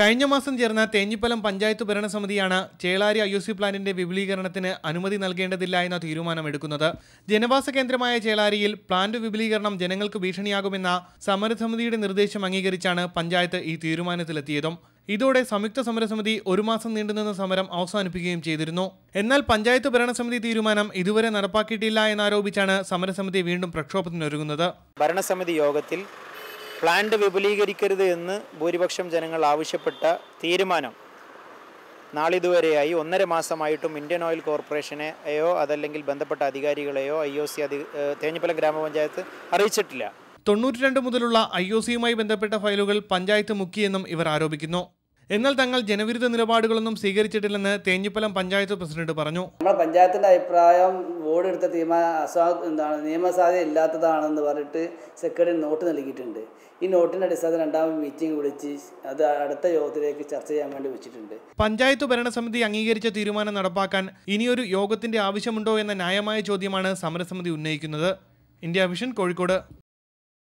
കഴിഞ്ഞ മാസം ചേർന്ന തേഞ്ഞിപ്പലം പഞ്ചായത്ത് ഭരണസമിതിയാണ് ചേളാരി ഐ സി പ്ലാന്റിന്റെ വിപുലീകരണത്തിന് അനുമതി നൽകേണ്ടതില്ല എന്ന തീരുമാനമെടുക്കുന്നത്. ജനവാസ കേന്ദ്രമായ ചേളാരിയിൽ പ്ലാന്റ് വിപുലീകരണം ജനങ്ങൾക്ക് ഭീഷണിയാകുമെന്ന സമരസമിതിയുടെ നിർദ്ദേശം അംഗീകരിച്ചാണ് പഞ്ചായത്ത് ഈ തീരുമാനത്തിലെത്തിയതും. ഇതോടെ സംയുക്ത സമരസമിതി ഒരു മാസം നീണ്ടുനിന്ന സമരം അവസാനിപ്പിക്കുകയും ചെയ്തിരുന്നു. എന്നാൽ പഞ്ചായത്ത് ഭരണസമിതി തീരുമാനം ഇതുവരെ നടപ്പാക്കിയിട്ടില്ല എന്നാരോപിച്ചാണ് സമരസമിതി വീണ്ടും പ്രക്ഷോഭത്തിനൊരുങ്ങുന്നത്. ഭരണസമിതി യോഗത്തിൽ പ്ലാന്റ് വിപുലീകരിക്കരുത് എന്ന് ഭൂരിപക്ഷം ജനങ്ങൾ ആവശ്യപ്പെട്ട തീരുമാനം. നാളിതുവരെയായി ഒന്നര മാസമായിട്ടും ഇന്ത്യൻ ഓയിൽ കോർപ്പറേഷനെയോ അതല്ലെങ്കിൽ ബന്ധപ്പെട്ട അധികാരികളെയോ ഐ ഒ സി അധി തേഞ്ഞിപ്പലം ഗ്രാമപഞ്ചായത്ത് അറിയിച്ചിട്ടില്ല. തൊണ്ണൂറ്റി രണ്ട് മുതലുള്ള ഐ ഒ സിയുമായി ബന്ധപ്പെട്ട ഫയലുകൾ പഞ്ചായത്ത് മുക്കിയെന്നും ഇവർ ആരോപിക്കുന്നു. എന്നാൽ തങ്ങൾ ജനവിരുദ്ധ നിലപാടുകളൊന്നും സ്വീകരിച്ചിട്ടില്ലെന്ന് തേഞ്ഞിപ്പലം പഞ്ചായത്ത് പ്രസിഡന്റ് പറഞ്ഞു. നമ്മുടെ പഞ്ചായത്തിന്റെ അഭിപ്രായം ബോർഡ് എടുത്ത തീരുമാനം എന്താണ് നിയമസാധ്യത ഇല്ലാത്തതാണെന്ന് പറഞ്ഞിട്ട് സെക്രട്ടറി നോട്ട് നൽകിയിട്ടുണ്ട്. ഈ നോട്ടിന്റെ അടിസ്ഥാനത്തിൽ രണ്ടാമത് മീറ്റിംഗ് വിളിച്ച് അത് അടുത്ത യോഗത്തിലേക്ക് ചർച്ച ചെയ്യാൻ വേണ്ടി വെച്ചിട്ടുണ്ട്. പഞ്ചായത്ത് ഭരണസമിതി അംഗീകരിച്ച തീരുമാനം നടപ്പാക്കാൻ ഇനിയൊരു യോഗത്തിന്റെ ആവശ്യമുണ്ടോ എന്ന ന്യായമായ ചോദ്യമാണ് സമരസമിതി ഉന്നയിക്കുന്നത്. India Vision Kozhikode.